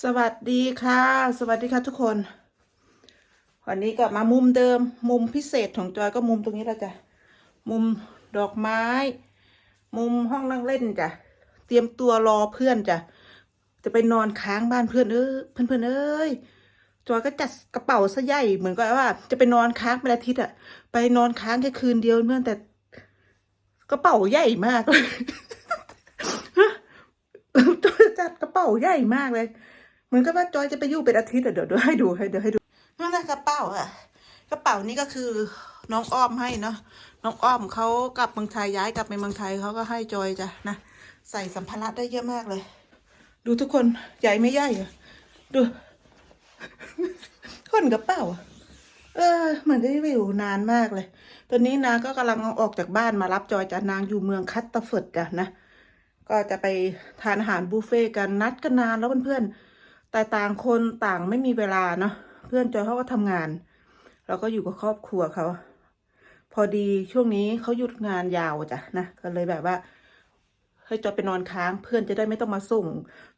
สวัสดีค่ะ สวัสดีค่ะทุกคน วันนี้ก็มามุมเดิม มุมพิเศษของจอยก็มุมตรงนี้แล้วจ้ะ มุมดอกไม้ มุมห้องนั่งเล่นจ้ะ เตรียมตัวรอเพื่อนจ้ะ จะไปนอนค้างบ้านเพื่อนเออเพื่อนเพื่อนเอ้ย จอยก็จัดกระเป๋าซะใหญ่เหมือนกับว่า จะไปนอนค้างเป็นอาทิตย์อะไปนอนค้างแค่คืนเดียวเพื่อนแต่กระเป๋าใหญ่มากเลยจอยจัดกระเป๋าใหญ่มากเลย เหมือนกับว่าจอยจะไปอยู่เป็นอาทิตย์อะเดี๋ยวเดี๋ยวให้ดูให้เดี๋ยวให้ดูนั่นแหละกระเป๋าอะกระเป๋านี้ก็คือน้องอ้อมให้เนาะน้องอ้อมเขากลับเมืองไทยย้ายกลับไปเมืองไทยเขาก็ให้จอยจ้ะนะใส่สัมภาระได้เยอะมากเลย ดูทุกคนใหญ่ไม่ใหญ่อะดูคนกระเป๋าอะเออเหมือนได้อยู่นานมากเลย ตอนนี้นางก็กำลังออกจากบ้านมารับจอยจากนางอยู่เมืองคัตเตอร์เฟิร์ดอะนะก็จะไปทานอาหารบุฟเฟ่ต์กันนัดกันนานแล้วเพื่อนๆ แต่ต่างคนต่างไม่มีเวลาเนาะเพื่อนจอยเขาก็ทำงานเราก็อยู่กับครอบครัวเขาพอดีช่วงนี้เขาหยุดงานยาวจ้ะนะก็เลยแบบว่าให้จอยไปนอนค้างเพื่อนจะได้ไม่ต้องมาส่ง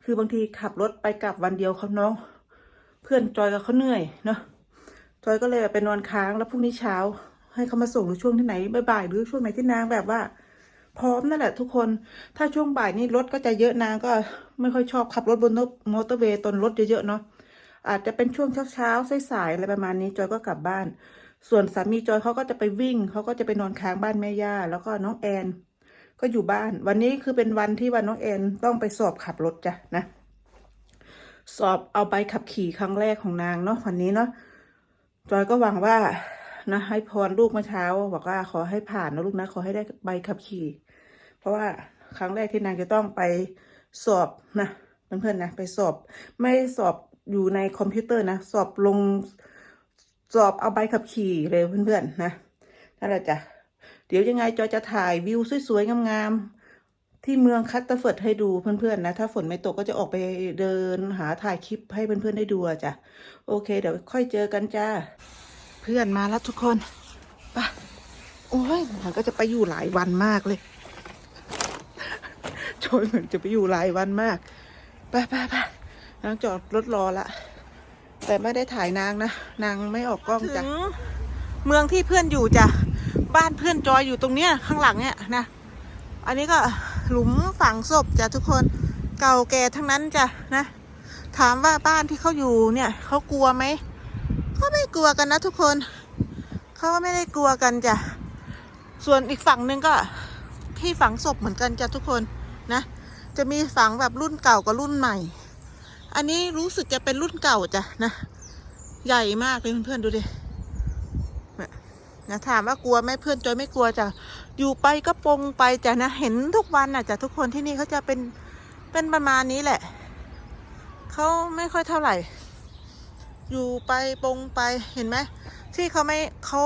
คือบางทีขับรถไปกลับวันเดียวเขาเนาะเพื่อนจอยกับเขาเหนื่อยเนาะจอยก็เลยไปนอนค้างแล้วพรุ่งนี้เช้า ให้เขามาส่งหรือช่วงที่ไหนบ่ายๆหรือช่วงไหนที่นางแบบว่า พร้อมนั่นแหละทุกคน ถ้าช่วงบ่ายนี่รถก็จะเยอะนางก็ไม่ค่อยชอบขับรถบนมอเตอร์เวย์ตอนรถเยอะๆเนาะ อาจจะเป็นช่วงเช้าๆสายๆอะไรประมาณนี้จอยก็กลับบ้าน ส่วนสามีจอยเขาก็จะไปวิ่งเขาก็จะไปนอนค้างบ้านแม่ย่าแล้วก็น้องแอน ก็อยู่บ้าน วันนี้คือเป็นวันที่วันน้องแอนต้องไปสอบขับรถจ้ะนะ สอบเอาใบขับขี่ครั้งแรกของนางเนาะวันนี้เนาะ จอยก็หวังว่านะให้พรลูกเมื่อเช้าบอกว่าขอให้ผ่านนะลูกนะขอให้ได้ใบขับขี่ เพราะว่าครั้งแรกที่นางจะต้องไปสอบนะเพื่อนๆนะไปสอบ ไม่สอบอยู่ในคอมพิวเตอร์นะสอบลงสอบเอาใบขับขี่เลยเพื่อนๆนะนั่นแหละจ้ะเดี๋ยวยังไงจอจะถ่ายวิวสวยๆงามๆที่เมืองคัตเตอร์เฟิร์ดให้ดูเพื่อนๆนะถ้าฝนไม่ตกก็จะออกไปเดินหาถ่ายคลิปให้เพื่อนๆได้ดูจ้ะโอเค เดี๋ยวค่อยเจอกันจ้าเพื่อนมาแล้วทุกคนไปโอ้ยมันก็จะไปอยู่หลายวันมากเลย โชยเหมือนจะไปอยู่หลายวันมากไปไปไปนางจอดรถรอละ แต่ไม่ได้ถ่ายนางนะ นางไม่ออกกล้องจ้ะเมืองที่เพื่อนอยู่จ้ะบ้านเพื่อนจอยอยู่ตรงเนี้ยข้างหลังเนี่ยนะ อันนี้ก็หลุมฝังศพจ้ะทุกคนเก่าแก่ทั้งนั้นจ้ะนะ ถามว่าบ้านที่เขาอยู่เนี่ยเขากลัวไหมเขาไม่กลัวกันนะทุกคนเขาก็ไม่ได้กลัวกันจ้ะส่วนอีกฝั่งหนึ่งก็ที่ฝังศพเหมือนกันจ้ะทุกคน นะ จะมีฝังแบบรุ่นเก่ากับรุ่นใหม่ อันนี้รู้สึกจะเป็นรุ่นเก่าจ้ะนะ ใหญ่มากเลยเพื่อนๆดูดิเนี่ยนะถามว่ากลัวไหมเพื่อนจอยไม่กลัวจ้ะอยู่ไปก็ปงไปจ้ะนะเห็นทุกวันน่ะจ้ะทุกคนที่นี่เขาจะเป็นเป็นประมาณนี้แหละเขาไม่ค่อยเท่าไหร่ อยู่ไปปงไปเห็นไหมที่เขาไม่เขา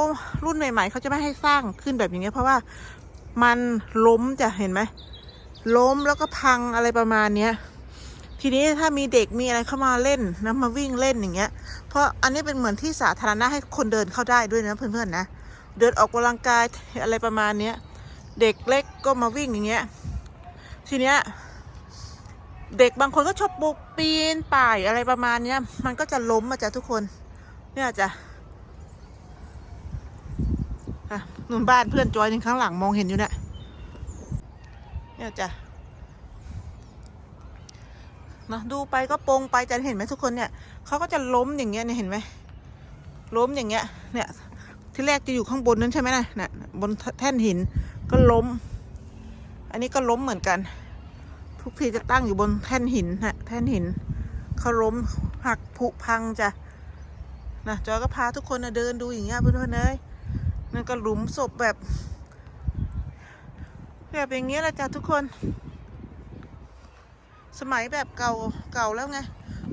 รุ่นใหม่ ๆเขาจะไม่ให้สร้างขึ้นแบบอย่างเงี้ยเพราะว่ามันล้มจะเห็นไหม ล้มแล้วก็พังอะไรประมาณเนี้ยทีนี้ถ้ามีเด็กมีอะไรเข้ามาเล่นนะมาวิ่งเล่นอย่างเงี้ย เพราะอันนี้เป็นเหมือนที่สาธารณะให้คนเดินเข้าได้ด้วยนะเพื่อนๆนะเดินออกกำลังกายอะไรประมาณเนี้ยเด็กเล็กก็มาวิ่งอย่างเงี้ยทีเนี้ยเด็กบางคนก็ชอบบุกปีนป่ายอะไรประมาณเนี้ยมันก็จะล้มมาจ้ะทุกคนเนี่ยจ้ะอะหนุนบ้านเพื่อนจอยหนึ่งข้างหลังมองเห็นอยู่เนี่ย เนี่ยจ้ะนะดูไปก็โปงไปจะเห็นไหมทุกคนเนี่ยเขาก็จะล้มอย่างเงี้ยเนี่ยเห็นไหมล้มอย่างเงี้ย เนี่ย ที่แรกจะอยู่ข้างบนนั้นใช่ไหมนะน่ะบนแท่นหินก็ล้ม อันนี้ก็ล้มเหมือนกัน ทุกทีจะตั้งอยู่บนแท่นหินนะแท่นหินเขาล้มหักผุพังจ้ะนะจอยก็พาทุกคนนะเดินดูอย่างเงี้ยเพื่อนๆเอ้ยนั่นก็หลุมศพแบบ แบบอย่างเงี้ยแหละจ้ะทุกคน สมัยแบบเก่าเก่าแล้วไง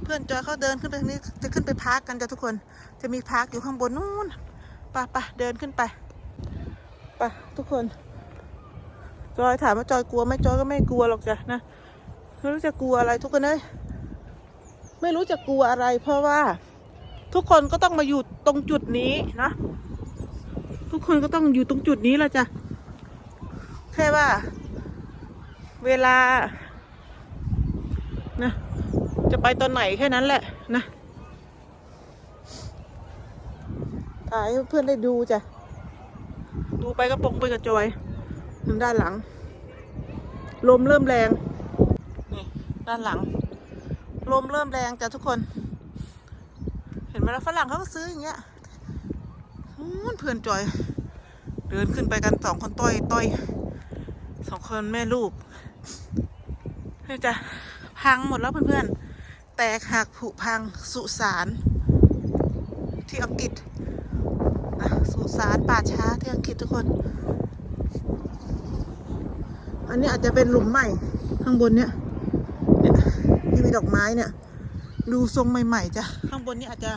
เพื่อนจอยเขาเดินขึ้นไปทางนี้จะขึ้นไปพักกันจ้ะทุกคน จะมีพักอยู่ข้างบนนู้นไปไปเดินขึ้นไปไปทุกคน จอยถามว่าจอยกลัวไหมจอยก็ไม่กลัวหรอกจ้ะนะไม่รู้จะกลัวอะไรทุกคนเลยไม่รู้จะกลัวอะไร เพราะว่าทุกคนก็ต้องมาอยู่ตรงจุดนี้นะทุกคนก็ต้องอยู่ตรงจุดนี้แหละจ้ะ แค่ว่าเวลา นะ จะไปตอนไหนแค่นั้นแหละนะ ถ่ายให้เพื่อนได้ดูจ้ะ ดูไปกระปงไปกระจอยทางด้านหลัง ลมเริ่มแรง นี่ ด้านหลัง ลมเริ่มแรงจ้ะทุกคน เห็นไหมล่ะฝรั่งเขาก็ซื้ออย่างเงี้ยอู้นเพื่อนจอย เดินขึ้นไปกันสองคนต้อยต้อย องคนแม่ลูกนี่จะพังหมดแล้วเพื่อนๆ แตกหักผุพังสุสานที่อังกฤษนะสุสานป่าช้าที่อังกฤษทุกคน อันนี้อาจจะเป็นหลุมใหม่ข้างบนเนี้ยเนี่ยที่มีดอกไม้เนี่ย ดูทรงใหม่ๆจ้ะข้างบนนี้อาจจะ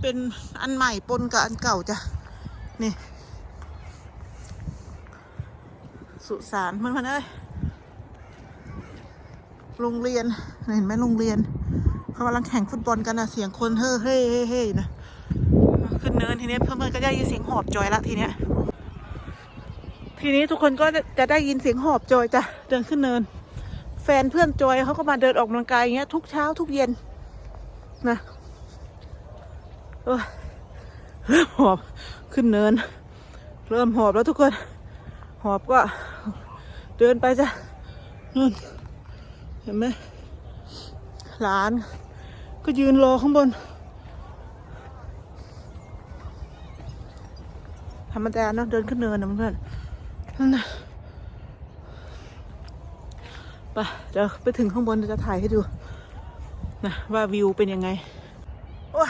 เป็นอันใหม่ปนกับอันเก่าจ้ะนี่ สุสานเพื่อนๆเอ้ยโรงเรียน เห็นไหมโรงเรียนเขากำลังแข่งฟุตบอลกันนะเสียงคนเฮ้เฮ้เฮ้เฮ้นะขึ้นเนินทีนี้เพื่อนๆก็ได้ยินเสียงหอบจอยละทีเนี้ยทีนี้ทุกคนก็จะได้ยินเสียงหอบจอยจ้ะเดินขึ้นเนิน แฟนเพื่อนจอยเขาก็มาเดินออกกำลังกายอย่างเงี้ย ทุกเช้าทุกเย็นนะเออเริ่มหอบขึ้นเนิน เริ่มหอบแล้วทุกคน หอบก็เดินไปจ้ะนู่นเห็นไหมหลานก็ยืนรอข้างบน ธรรมดาเนาะเดินขึ้นเนินนะเพื่อนนั่นนะไปเดี๋ยวไปถึงข้างบนเดี๋ยวจะถ่ายให้ดูนะว่าวิวเป็นยังไง โอ้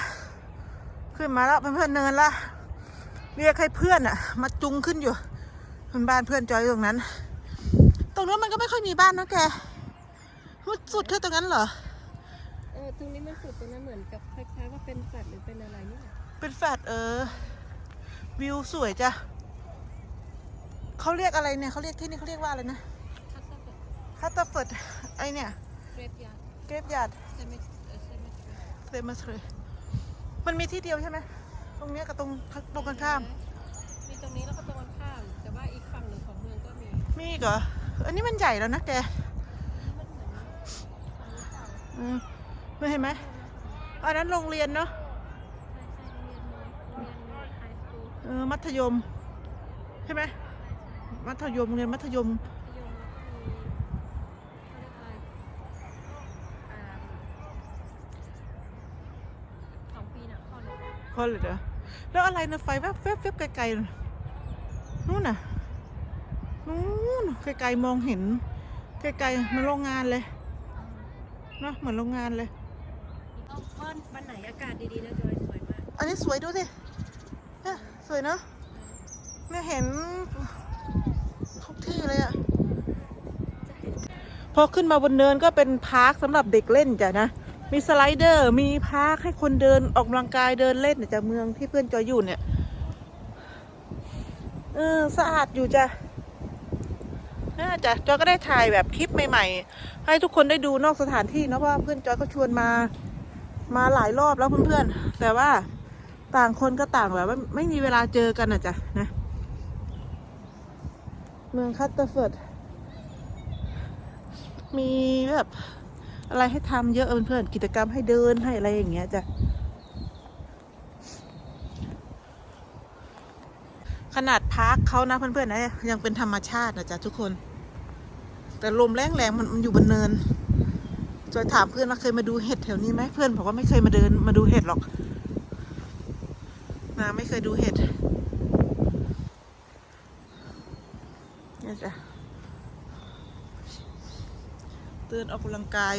ขึ้นมาแล้วเป็นเพื่อนเนินละเรียกให้เพื่อนอะมาจุงขึ้นอยู่ เป็นบ้านเพื่อนจอยอยู่ตรงนั้น ตรงนั้นมันก็ไม่ค่อยมีบ้านนะแกมันสุดแค่ตรงนั้นเหรอ เออ ตรงนี้มันสุดตรงนั้นเหมือนกับคล้ายๆว่าเป็นสัตว์หรือเป็นอะไรนี่แหละเป็นแฟดเออ วิวสวยจ้ะเขาเรียกอะไรเนี่ยเขาเรียกที่นี่เขาเรียกว่าอะไรนะทัศน์แบบฮัตเตอร์เฟิร์ดไอเนี่ยเกรฟยาร์ดเกรฟยาร์ดเซมิเออเซมิเทรีเซมัสเลยมันมีที่เดียวใช่ไหมตรงเนี้ยกับตรงตรงกันข้าม มีตรงนี้แล้วก็ตรง มีมีอีกเหรอ อันนี้มันใหญ่แล้วนะแกนี่มันเหมือนฝั่งนี้เก่าอืมไม่เห็นไหมอันนั้นโรงเรียนเนาะใช่ใช่โรงเรียนน้อยโรงเรียนไฮสคูลเออมัธยม ใช่ไหมมัธยมโรงเรียนมัธยมมัธยมแล้วก็มีเขาเรียกอะไรอ่าสองปีน่ะเข้าเลยคอเลยเหรอแล้วอะไรนะไฟแวบแวบแวบไกลๆน่ะนู่นน่ะ นู่นไกลๆมองเห็นไกลๆมันโรงงานเลยเนาะเหมือนโรงงานเลยต้องวันวันไหนอากาศดีๆนะจอยสวยมากอันนี้สวยดูสิเนี่ยสวยเนาะเนี่ยเห็นทุกที่เลยอะพอขึ้นมาบนเนินก็เป็นพาร์คสำหรับเด็กเล่นจ้ะนะ มีสไลเดอร์ มีพาร์คให้คนเดินออกกำลังกายเดินเล่นน่ะจากเมืองที่เพื่อนจอยอยู่เนี่ย เออสะอาดอยู่จ้ะน่า จะจอยก็ได้ถ่ายแบบคลิปใหม่ๆ ให้ทุกคนได้ดูนอกสถานที่เนาะเพราะว่าเพื่อนจอยก็ชวนมามาหลายรอบแล้วเพื่อนๆ แต่ว่าต่างคนก็ต่างแบบว่าไม่มีเวลาเจอกันอะจ้ะนะ เมืองคัตเตอร์เฟิร์ดมีแบบอะไรให้ทำเยอะเพื่อนๆกิจกรรมให้เดินให้อะไรอย่างเงี้ยจ้ะขนาดพาร์คเขานะเพื่อนๆนะยังเป็นธรรมชาตินะจ๊ะทุกคน แต่ลมแรงๆมันมันอยู่บนเนินจอยถามเพื่อนว่าเคยมาดูเห็ดแถวนี้ไหมเพื่อนบอกว่าไม่เคยมาเดินมาดูเห็ดหรอกนาไม่เคยดูเห็ดเนี่ยจ้ะเดินออกกำลังกาย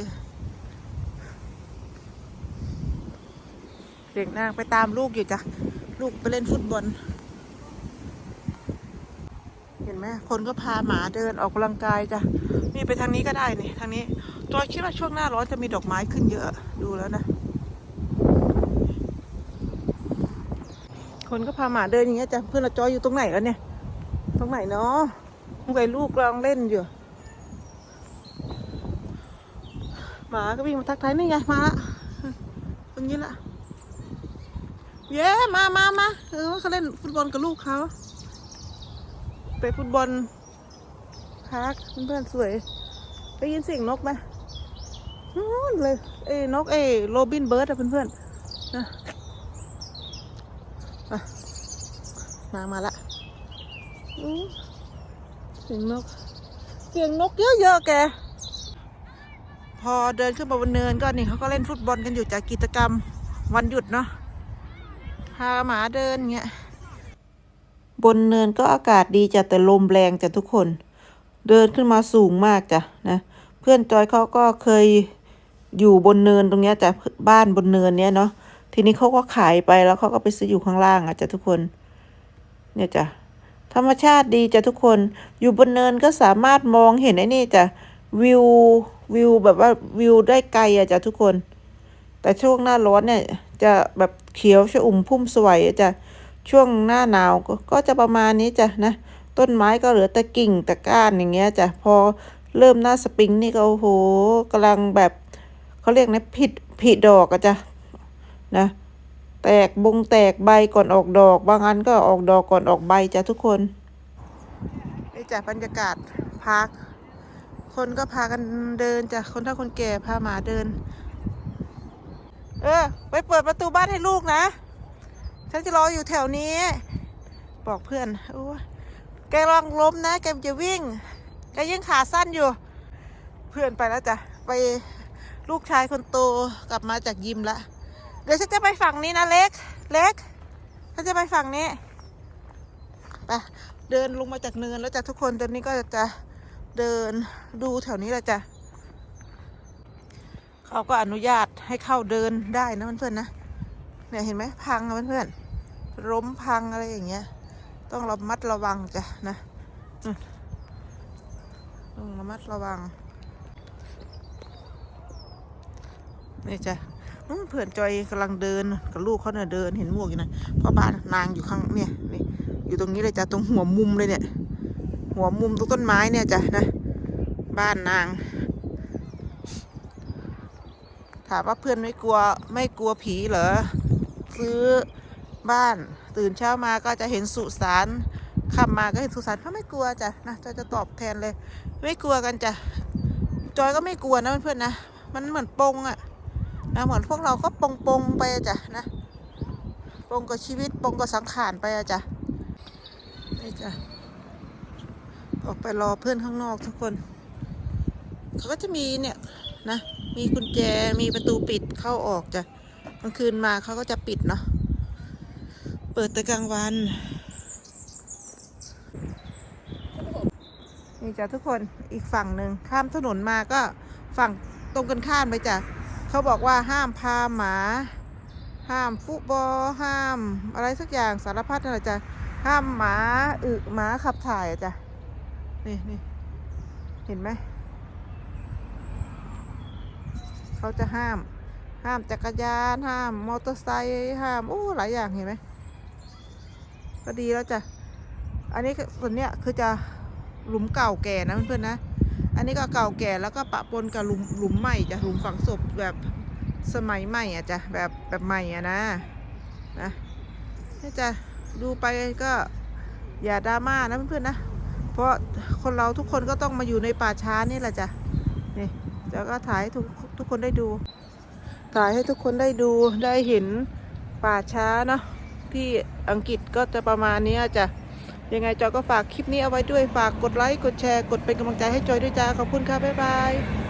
เด็กนางไปตามลูกอยู่จ้ะ ลูกไปเล่นฟุตบอล ห็นไหมคนก็พาหมาเดินออกกำลังกายจ้ะนี่ไปทางนี้ก็ได้นี่ทางนี้จอยคิดว่าช่วงหน้าร้อนจะมีดอกไม้ขึ้นเยอะดูแล้วนะ คนก็พาหมาเดินอย่างเงี้ยจ้ะเพื่อนเราจอยอยู่ตรงไหนแล้วเนี่ย ตรงไหนเนาะตรงลูกกำลังเล่นอยู่หมาก็วิ่งมาทักทายนี่ไงมาละตรงนี้ละเย้มามามาเออเขาเล่นฟุตบอลกับลูกเขา ไปฟุตบอลพักเพื่อนๆสวยได้ยินเสียงนกไหมนู่นเลยเอ้นกเอ้โรบินเบิร์ดอะเพื่อนๆนะอะมามาละเสียงนก เสียงนกเยอะๆแก พอเดินขึ้นมาบนเนินก็นี่เขาก็เล่นฟุตบอลกันอยู่จากกิจกรรมวันหยุดเนาะพาหมาเดินเงี้ย บนเนินก็อากาศดีจ้ะแต่ลมแรงจ้ะทุกคน เดินขึ้นมาสูงมากจ้ะนะ เพื่อนจอยเขาก็เคยอยู่บนเนินตรงเนี้ยจ้ะบ้านบนเนินเนี้ยเนาะทีนี้เขาก็ขายไปแล้วเขาก็ไปซื้ออยู่ข้างล่างอะจ้ะทุกคน เนี่ยจ้ะธรรมชาติดีจ้ะทุกคน อยู่บนเนินก็สามารถมองเห็นไอ้นี่จ้ะวิววิวแบบว่าวิวได้ไกลอะจ้ะทุกคน แต่ช่วงหน้าร้อนเนี่ย จะแบบเขียวชอุ่มพุ่มสวยอะจ้ะ ช่วงหน้าหนาวก็ก็จะประมาณนี้จ้ะนะ ต้นไม้ก็เหลือแต่กิ่งแต่ก้านอย่างเงี้ยจ้ะพอเริ่มหน้าสปริงนี่ก็โอ้โหกำลังแบบเขาเรียกนะผิดผิดดอกอะจ้ะนะแตกบงแตกใบก่อนออกดอก บางอันก็ออกดอกก่อนออกใบจ้ะทุกคนนี่จ้ะบรรยากาศพัก คนก็พากันเดินจ้ะคนเฒ่าคนแก่พาหมาเดิน เออ ไปเปิดประตูบ้านให้ลูกนะ ฉันจะรออยู่แถวนี้ บอกเพื่อนโอ้ยแกระวังล้มนะ แกจะวิ่ง แกยังขาสั้นอยู่ เพื่อนไปแล้วจ้ะ ไปลูกชายคนโตกลับมาจากยิมละ เดี๋ยวฉันจะไปฝั่งนี้นะเล็ก เล็ก ฉันจะไปฝั่งนี้ ไปเดินลงมาจากเนินแล้วจ้ะทุกคน ตอนนี้ก็จะเดินดูแถวนี้แหละจ้ะ เขาก็อนุญาตให้เข้าเดินได้นะเพื่อนๆนะ เนี่ยเห็นไหมพังอะเพื่อนๆล้มพังอะไรอย่างเงี้ย ต้องระมัดระวังจ้ะนะต้องระมัดระวังนี่จ้ะเพื่อนจอยกำลังเดินกับลูกเขาเนี่ยเดินเห็นหมวกอยู่นะพราะบ้านนางอยู่ข้างเนี่ยนี่อยู่ตรงนี้เลยจ้ะตรงหัวมุมเลยเนี่ย หัวมุมตรงต้นไม้เนี่ยจ้ะนะ บ้านนาง ถามว่าเพื่อนไม่กลัวไม่กลัวผีเหรอ ซื้อบ้านตื่นเช้ามาก็จะเห็นสุสานขับมาก็เห็นสุสานเขาไม่กลัวจ้ะนะจอยจะตอบแทนเลย ไม่กลัวกันจ้ะจอยก็ไม่กลัวนะเพื่อนๆนะมันเหมือนปงอะนะเหมือนพวกเราก็ปงปงไปจ้ะนะปงกับชีวิตปงกับสังขารไปอะจ้ะนี่จ้ะออกไปรอเพื่อนข้างนอกทุกคนเขาก็จะมีเนี่ยนะมีกุญแจมีประตูปิดเข้าออกจ้ะ กลางคืนมาเขาก็จะปิดเนาะ เปิดแต่กลางวัน นี่จ้ะทุกคนอีกฝั่งหนึ่งข้ามถนนมาก็ฝั่งตรงกันข้ามไปจ้ะเขาบอกว่าห้ามพาหมา ห้ามฟุตบอลห้าม อะไรสักอย่างสารพัดนั่นแหละจ้ะห้ามหมาอึหมาขับถ่ายอะจ้ะนี่นี่เห็นไหมเขาจะห้าม ห้ามจักรยาน ห้ามมอเตอร์ไซค์ห้ามโอ้หลายอย่างเห็นไหมก็ดีแล้วจ้ะอันนี้ส่วนเนี้ยคือจะหลุมเก่าแก่นะเพื่อนๆนะ อันนี้ก็เก่าแก่แล้วก็ปะปนกับหลุมหลุมใหม่จ้ะหลุมฝังศพแบบสมัยใหม่อะจ้ะแบบแบบใหม่อะนะนะนี่จ้ะดูไปก็อย่าดราม่านะเพื่อนๆนะ เพราะคนเราทุกคนก็ต้องมาอยู่ในป่าช้านี่แหละจ้ะนี่แล้วก็ถ่ายทุกทุกคนได้ดู ถ่ายให้ทุกคนได้ดูได้เห็นป่าช้าเนาะที่อังกฤษก็จะประมาณนี้จ้ะยังไงจอยก็ฝากคลิปนี้เอาไว้ด้วยฝากกดไลค์กดแชร์กดเป็นกำลังใจให้จอยด้วยจ้าขอบคุณค่ะบ๊ายบาย